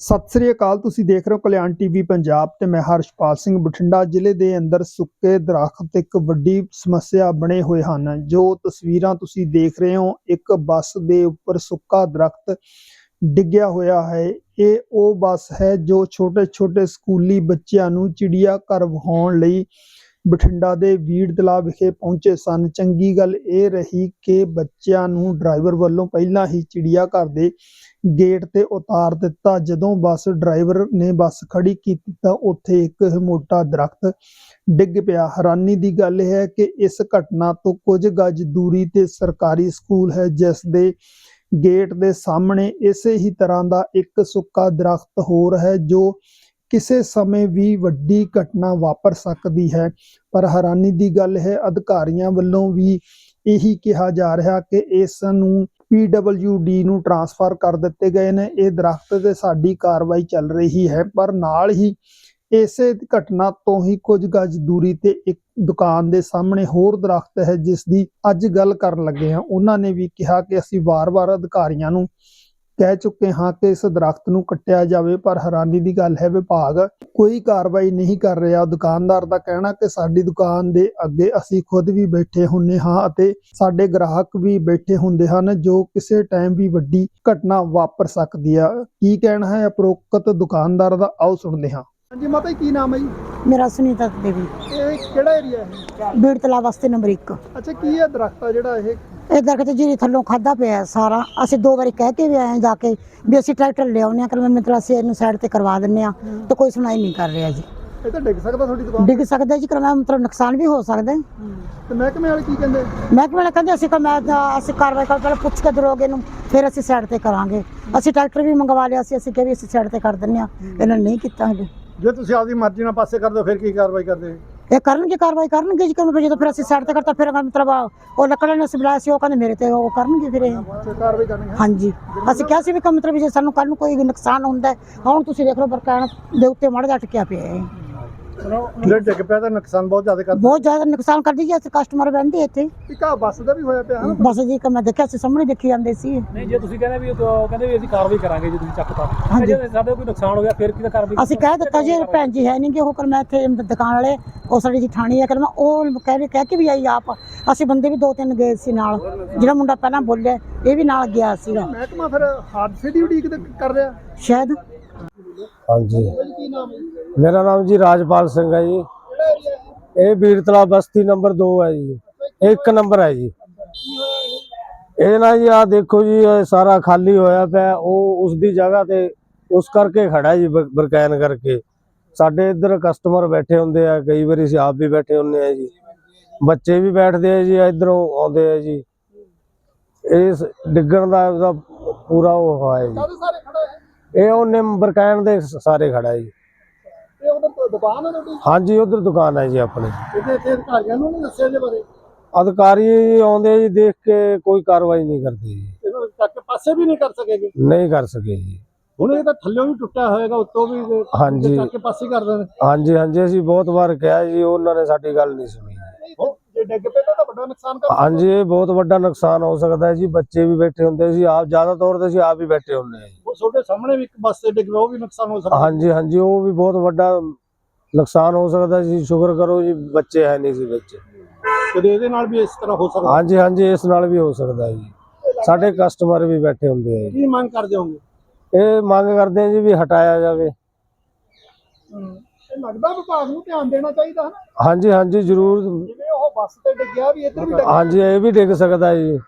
ਸਤਿ ਸ੍ਰੀ ਅਕਾਲ, ਤੁਸੀਂ ਦੇਖ ਰਹੇ ਹੋ ਕਲਿਆਣ ਟੀਵੀ ਪੰਜਾਬ ਤੇ ਮੈਂ ਹਰਸ਼ਪਾਲ ਸਿੰਘ ਬਠਿੰਡਾ। ਜ਼ਿਲ੍ਹੇ ਦੇ ਅੰਦਰ ਸੁੱਕੇ ਦਰਖਤ ਇੱਕ ਵੱਡੀ ਸਮੱਸਿਆ ਬਣੇ ਹੋਏ ਹਨ। ਜੋ ਤਸਵੀਰਾਂ ਤੁਸੀਂ ਦੇਖ ਰਹੇ ਹੋ, ਇੱਕ ਬੱਸ ਦੇ ਉੱਪਰ ਸੁੱਕਾ ਦਰਖਤ ਡਿੱਗਿਆ ਹੋਇਆ ਹੈ। ਇਹ ਉਹ ਬੱਸ ਹੈ ਜੋ ਛੋਟੇ ਛੋਟੇ ਸਕੂਲੀ ਬੱਚਿਆਂ ਨੂੰ ਚਿੜੀਆ ਘਰ ਵਿਖਾਉਣ ਲਈ ਬਠਿੰਡਾ ਦੇ ਵੀੜ ਤਲਾਬ ਵਿਖੇ ਪਹੁੰਚੇ ਸਨ। ਚੰਗੀ ਗੱਲ ਇਹ ਰਹੀ ਕਿ ਬੱਚਿਆਂ ਨੂੰ ਡਰਾਈਵਰ ਵੱਲੋਂ ਪਹਿਲਾਂ ਹੀ ਚਿੜੀਆ ਘਰ ਦੇ ਗੇਟ ਤੇ ਉਤਾਰ ਦਿੱਤਾ। ਜਦੋਂ ਬੱਸ ਡਰਾਈਵਰ ਨੇ ਬੱਸ ਖੜੀ ਕੀਤੀ ਤਾਂ ਉੱਥੇ ਇੱਕ ਮੋਟਾ ਦਰਖਤ ਡਿੱਗ ਪਿਆ। ਹੈਰਾਨੀ ਦੀ ਗੱਲ ਇਹ ਹੈ ਕਿ ਇਸ ਘਟਨਾ ਤੋਂ ਕੁਝ ਗਜ ਦੂਰੀ ਤੇ ਸਰਕਾਰੀ ਸਕੂਲ ਹੈ, ਜਿਸ ਦੇ ਗੇਟ ਦੇ ਸਾਹਮਣੇ ਇਸੇ ਹੀ ਤਰ੍ਹਾਂ ਦਾ ਇੱਕ ਸੁੱਕਾ ਦਰਖਤ ਹੋਰ ਹੈ, ਜੋ ਕਿਸੇ ਸਮੇਂ ਵੀ ਵੱਡੀ ਘਟਨਾ ਵਾਪਰ ਸਕਦੀ ਹੈ। ਪਰ ਹੈਰਾਨੀ ਦੀ ਗੱਲ ਹੈ, ਅਧਿਕਾਰੀਆਂ ਵੱਲੋਂ ਵੀ ਇਹੀ ਕਿਹਾ ਜਾ ਰਿਹਾ ਕਿ ਇਸ ਨੂੰ PWD ਨੂੰ ਟ੍ਰਾਂਸਫਰ ਕਰ ਦਿੱਤੇ ਗਏ ਨੇ। ਇਹ ਦਰਖਤ ਤੇ ਸਾਡੀ ਕਾਰਵਾਈ ਚੱਲ ਰਹੀ ਹੈ, ਪਰ ਨਾਲ ਹੀ ਇਸੇ ਘਟਨਾ ਤੋਂ ਹੀ ਕੁਝ ਗਜ ਦੂਰੀ ਤੇ ਇੱਕ ਦੁਕਾਨ ਦੇ ਸਾਹਮਣੇ ਹੋਰ ਦਰਖਤ ਹੈ, ਜਿਸ ਦੀ ਅੱਜ ਗੱਲ ਕਰਨ ਲੱਗੇ ਹਾਂ। ਉਹਨਾਂ ਨੇ ਵੀ ਕਿਹਾ ਕਿ ਅਸੀਂ ਵਾਰ-ਵਾਰ ਅਧਿਕਾਰੀਆਂ ਨੂੰ ਕਹਿ ਚੁੱਕੇ ਹਾਂ ਕਿ ਇਸ ਦਰਖਤ ਨੂੰ ਕੱਟਿਆ ਜਾਵੇ ਪਰ ਹੈਰਾਨੀ ਦੀ ਗੱਲ ਹੈ ਵਿਭਾਗ ਕੋਈ ਕਾਰਵਾਈ ਨਹੀਂ ਕਰ ਰਿਹਾ। ਦੁਕਾਨਦਾਰ ਦਾ ਕਹਿਣਾ ਕਿ ਸਾਡੀ ਦੁਕਾਨ ਦੇ ਅੱਗੇ ਅਸੀਂ ਖੁਦ ਵੀ ਬੈਠੇ ਹੁੰਨੇ ਹਾਂ ਅਤੇ ਸਾਡੇ ਗ੍ਰਾਹਕ ਵੀ ਬੈਠੇ ਹੁੰਦੇ ਹਨ ਜੋ ਕਿਸੇ ਟਾਈਮ ਵੀ ਵੱਡੀ ਘਟਨਾ ਵਾਪਰ ਸਕਦੀ ਆ। ਕੀ ਕਹਿਣਾ ਹੈ ਉਪਰੋਕਤ ਦੁਕਾਨਦਾਰ ਦਾ? ਆਓ ਸੁਣਦੇ ਹਾਂ। ਹਾਂਜੀ ਮਾਤਾ ਜੀ ਕੀ ਨਾਮ ਹੈ ਜੀ? ਮੇਰਾ ਸੁਨੀਤਾ ਦੇਵੀ। ਇਹ ਕਿਹੜਾ ਏਰੀਆ ਹੈ? ਬੀੜ ਤਲਾ ਵਾਸਤੇ ਨੰਬਰ 1 ਅੱਛਾ ਕੀ ਹੈ ਦਰਖਤ ਆ ਜਿਹੜਾ ਇਹ? ਇਹ ਦਰਖਤ ਜਿਹੜੀ ਥੱਲੋਂ ਖਾਦਾ ਪਿਆ ਸਾਰਾ ਅਸੀਂ ਦੋ ਵਾਰੀ ਕਹਿ ਕੇ ਵੀ ਆਏ ਜਾ ਕੇ ਵੀ ਅਸੀਂ ਟਰੈਕਟਰ ਲਿਆਉਂਦੇ ਹਾਂ। ਕਿ ਮਤਲਬ ਅਸੀਂ ਇਹਨੂੰ ਸਾਈਡ ਤੇ ਕਰਵਾ ਦਿੰਨੇ ਆ ਤੇ ਕੋਈ ਸੁਣਾਈ ਨਹੀਂ ਕਰ ਰਿਹਾ ਜੀ। ਇਹ ਤਾਂ ਡਿੱਗ ਸਕਦਾ ਤੁਹਾਡੀ ਦੁਕਾਨ? ਡਿੱਗ ਸਕਦਾ ਜੀ ਕਰਵਾ ਮਤਲਬ ਨੁਕਸਾਨ ਵੀ ਹੋ ਸਕਦਾ ਹੈ। ਤੇ ਮਹਿਕਮੇ ਵਾਲੇ ਕੀ ਕਹਿੰਦੇ? ਮਹਿਕਮੇ ਵਾਲੇ ਕਹਿੰਦੇ ਅਸੀਂ ਕਿ ਮੈਂ ਅਸੀਂ ਕਾਰਵਾਈ ਕਰ ਪਹਿਲਾਂ ਪੁੱਛ ਕੇ ਦਰੋਗੇ ਨੂੰ ਫਿਰ ਅਸੀਂ ਸਾਈਡ ਤੇ ਕਰਾਂਗੇ। ਅਸੀਂ ਟਰੈਕਟਰ ਵੀ ਮੰਗਵਾ ਲਿਆ ਸੀ ਅਸੀਂ ਕਿਹਾ ਵੀ ਅਸੀਂ ਸਾਈਡ ਤੇ ਕਰ ਦਿੰਨੇ ਆ ਇਹਨਾਂ ਨੇ ਨਹੀਂ ਕੀਤਾ ਹਜੇ। ਜੇ ਤੁਸੀਂ ਆਪਦੀ ਮਰਜ਼ੀ ਨਾਲ ਪਾਸੇ ਕਰ ਦਿਓ ਫਿਰ ਕੀ ਕਾਰਵਾਈ ਕਰਦੇ ਇਹ ਕਰਨਗੇ ਕਾਰਵਾਈ ਕਰਨਗੇ ਜੀ ਕਿਉਂ ਜਦੋਂ ਫਿਰ ਅਸੀਂ ਸਾਈਡ ਤੇ ਕਰਤਾ, ਫਿਰ ਮਤਲਬ ਉਹ ਲੱਕੜਾਂ ਨੇ ਅਸੀਂ ਬੁਲਾਇਆ ਸੀ, ਉਹ ਕਹਿੰਦੇ ਮੇਰੇ ਤੇ ਉਹ ਕਰਨਗੇ ਫਿਰ ਇਹ। ਕਾਰਵਾਈ ਕਰਨੀ ਹੈ ਹਾਂਜੀ। ਅਸੀਂ ਕਿਹਾ ਸੀ ਵੀ ਕਿ ਮਤਲਬ ਜੇ ਸਾਨੂੰ ਕੱਲ ਨੂੰ ਕੋਈ ਨੁਕਸਾਨ ਹੁੰਦਾ ਹੁਣ ਤੁਸੀਂ ਦੇਖ ਲਓ, ਬਰਕਾਨ ਦੇ ਉੱਤੇ ਮੜ ਜਾ ਟਕਿਆ ਪਿਆ ਹੈ। ਜਿਹੜੇ ਡਿੱਗ ਪਿਆ ਤਾਂ ਨੁਕਸਾਨ ਬਹੁਤ ਜ਼ਿਆਦਾ ਕਰ ਬਹੁਤ ਜ਼ਿਆਦਾ ਨੁਕਸਾਨ ਕਰਦੀ ਜੀ ਅਸੀਂ ਕਸਟਮਰ ਬਹਿੰਦੇ ਇੱਥੇ। ਇੱਕ ਆ ਬੱਸ ਦਾ ਵੀ ਹੋਇਆ ਪਿਆ ਹਨਾ? ਬਸ ਜੀ ਕਿ ਮੈਂ ਦੇਖਿਆ ਸੀ ਸਾਹਮਣੇ ਦੇਖੀ ਜਾਂਦੇ ਸੀ। ਨਹੀਂ ਜੇ ਤੁਸੀਂ ਕਹਿੰਦੇ ਵੀ ਉਹ ਕਹਿੰਦੇ ਵੀ ਅਸੀਂ ਕਾਰਵਾਈ ਕਰਾਂਗੇ ਜੇ ਤੁਸੀਂ ਚੱਕਤਾ। ਹਾਂਜੀ। ਜੇ ਸਾਡੇ ਕੋਈ ਨੁਕਸਾਨ ਹੋ ਗਿਆ ਫਿਰ ਕਿਹਦਾ ਕਾਰਵਾਈ ਅਸੀਂ ਕਹਿ ਦਿੱਤਾ ਜੀ ਭੈਣ ਜੀ ਹੈ ਨਹੀਂ ਕਿ ਉਹ ਕਰ ਮੈਂ ਇੱਥੇ ਦੁਕਾਨ ਵਾਲੇ ਉਹ ਸਾਡੀ ਜਠਾਣੀ ਹੈ ਕਰ ਮੈਂ ਉਹ ਕਹਿ ਕਹਿ ਕੇ ਵੀ ਆਈ ਆਪ। ਅਸੀਂ ਬੰਦੇ ਵੀ ਦੋ ਤਿੰਨ ਗਏ ਸੀ ਨਾਲ ਜਿਹੜਾ ਮੁੰਡਾ ਪਹਿਲਾਂ ਬੋਲਿਆ ਇਹ ਵੀ ਨਾਲ ਗਿਆ ਸੀਗਾ। ਮਹਿਕਮਾ ਫਿਰ ਹਾਦਸੇ ਦੀ ਉਡੀਕ ਤੇ ਕਰ ਰਿਹਾ? ਸ਼ਾਇਦ ਹਾਂਜੀ। ਕੀ ਨਾਮ ਹੈ ਮੇਰਾ ਨਾਮ ਜੀ ਰਾਜਪਾਲ ਸਿੰਘ ਹੈ ਜੀ। ਕਿਹੜਾ ਏਰੀਆ ਹੈ? ਇਹ ਬਸਤੀ ਨੰਬਰ 2 ਹੈ ਜੀ। ਇੱਕ ਨੰਬਰ ਹੈ ਜੀ। ਇਹ? ਨਾ ਜੀ ਆ ਦੇਖੋ ਜੀ ਇਹ ਸਾਰਾ ਖਾਲੀ ਹੋਇਆ ਪਿਆ। ਉਹ ਉਸ ਦੀ ਜਗ੍ਹਾ ਤੇ ਉਸ ਕਰਕੇ ਖੜਾ ਜੀ ਬ- ਬਰਕੈਨ ਕਰਕੇ। ਸਾਡੇ ਇੱਧਰ ਕਸਟਮਰ ਬੈਠੇ ਹੁੰਦੇ ਆ ਕਈ ਵਾਰੀ ਅਸੀਂ ਆਪ ਵੀ ਬੈਠੇ ਹੁੰਦੇ ਆ ਜੀ। ਬੱਚੇ ਵੀ ਬੈਠਦੇ ਆ ਜੀ ਇੱਧਰੋਂ ਆਉਂਦੇ ਆ ਜੀ। ਇਸ ਡਿੱਗਣ ਦਾ ਇਹਦਾ ਪੂਰਾ ਉਹ ਹੋਇਆ ਜੀ। ਸਾਰੇ ਹੈ ਇਹ ਉਹ ਨਿੰਮ ਬਰਕੈਨ ਦੇ ਸਾਰੇ ਖੜਾ ਜੀ। ਇਹ ਉਧਰ ਦੁਕਾਨ ਹੈ ਤੁਹਾਡੀ? ਹਾਂਜੀ ਉਧਰ ਦੁਕਾਨ ਹੈ ਜੀ ਆਪਣੀ। ਇਹਦੇ ਇੱਥੇ ਅਧਿਕਾਰੀਆਂ ਨੂੰ ਨਹੀਂ ਦੱਸਿਆ ਇਹਦੇ ਬਾਰੇ? ਅਧਿਕਾਰੀ ਆਉਂਦੇ ਜੀ ਦੇਖ ਕੇ ਕੋਈ ਕਾਰਵਾਈ ਨਹੀਂ ਕਰਦੇ ਜੀ। ਇਹਨੂੰ ਪਾਸੇ ਵੀ ਨਹੀਂ ਕਰ ਸਕੇਗੇ? ਨਹੀਂ ਕਰ ਸਕੇ ਜੀ। ਹੁਣ ਇਹ ਤਾਂ ਥੱਲਿਓਂ ਵੀ ਟੁੱਟਿਆ ਹੋਏਗਾ ਉੱਤੋਂ ਵੀ ਹਾਂਜੀ। ਚੱਕ ਕੇ ਪਾਸੇ ਕਰ ਦੇਣ। ਹਾਂਜੀ ਹਾਂਜੀ ਅਸੀਂ ਬਹੁਤ ਵਾਰ ਕਿਹਾ ਜੀ ਉਹਨਾਂ ਨੇ ਸਾਡੀ ਗੱਲ ਨਹੀਂ ਸੁਣੀ। ਡਿੱਗ ਪਏ ਤਾਂ ਵੱਡਾ ਨੁਕਸਾਨ ਕਰ ਹਾਂਜੀ ਇਹ ਬਹੁਤ ਵੱਡਾ ਨੁਕਸਾਨ ਹੋ ਸਕਦਾ ਹੈ ਜੀ ਬੱਚੇ ਵੀ ਬੈਠੇ ਹੁੰਦੇ ਸੀ ਆਪ ਜ਼ਿਆਦਾ ਤੌਰ ਤੇ ਅਸੀਂ ਆਪ ਹੀ ਬੈਠੇ ਹੁੰਦੇ ਜੀ। ਉਹ ਤੁਹਾਡੇ ਸਾਹਮਣੇ ਵੀ ਇੱਕ ਬੱਸ ਤੇ ਡਿੱਗ ਪਿਆ ਉਹ ਵੀ ਨੁਕਸਾਨ ਹੋ ਸਕਦਾ। ਹਾਂਜੀ ਹਾਂਜੀ ਉਹ ਵੀ ਬਹੁਤ ਵੱਡਾ ਨੁਕਸਾਨ ਹੋ ਸਕਦਾ ਸੀ ਸ਼ੁਕਰ ਕਰੋ ਜੀ ਬੱਚੇ ਹੈ ਨਹੀਂ ਸੀ ਵਿੱਚ। ਤੇ ਇਹਦੇ ਨਾਲ ਵੀ ਇਸ ਤਰ੍ਹਾਂ ਹੋ ਸਕਦਾ। ਹਾਂਜੀ ਹਾਂਜੀ ਇਸ ਨਾਲ ਵੀ ਹੋ ਸਕਦਾ ਜੀ। ਸਾਡੇ ਕਸਟਮਰ ਵੀ ਬੈਠੇ ਹੁੰਦੇ ਆ ਜੀ। ਕੀ ਮੰਗ ਕਰਦੇ ਹੋਗੇ? ਇਹ ਮੰਗ ਕਰਦੇ ਆ ਜੀ ਵੀ ਹਟਾਇਆ ਜਾਵੇ। ਲੱਗਦਾ ਵਿਭਾਗ ਨੂੰ ਧਿਆਨ ਦੇਣਾ ਚਾਹੀਦਾ ਹੈ ਨਾ। ਹਾਂਜੀ ਹਾਂਜੀ ਜ਼ਰੂਰ। ਬੱਸ ਤੇ ਡਿੱਗਿਆ ਵੀ ਇੱਧਰ ਵੀ ਡਿੱਗ ਹਾਂਜੀ ਇਹ ਵੀ ਡਿੱਗ ਸਕਦਾ ਜੀ।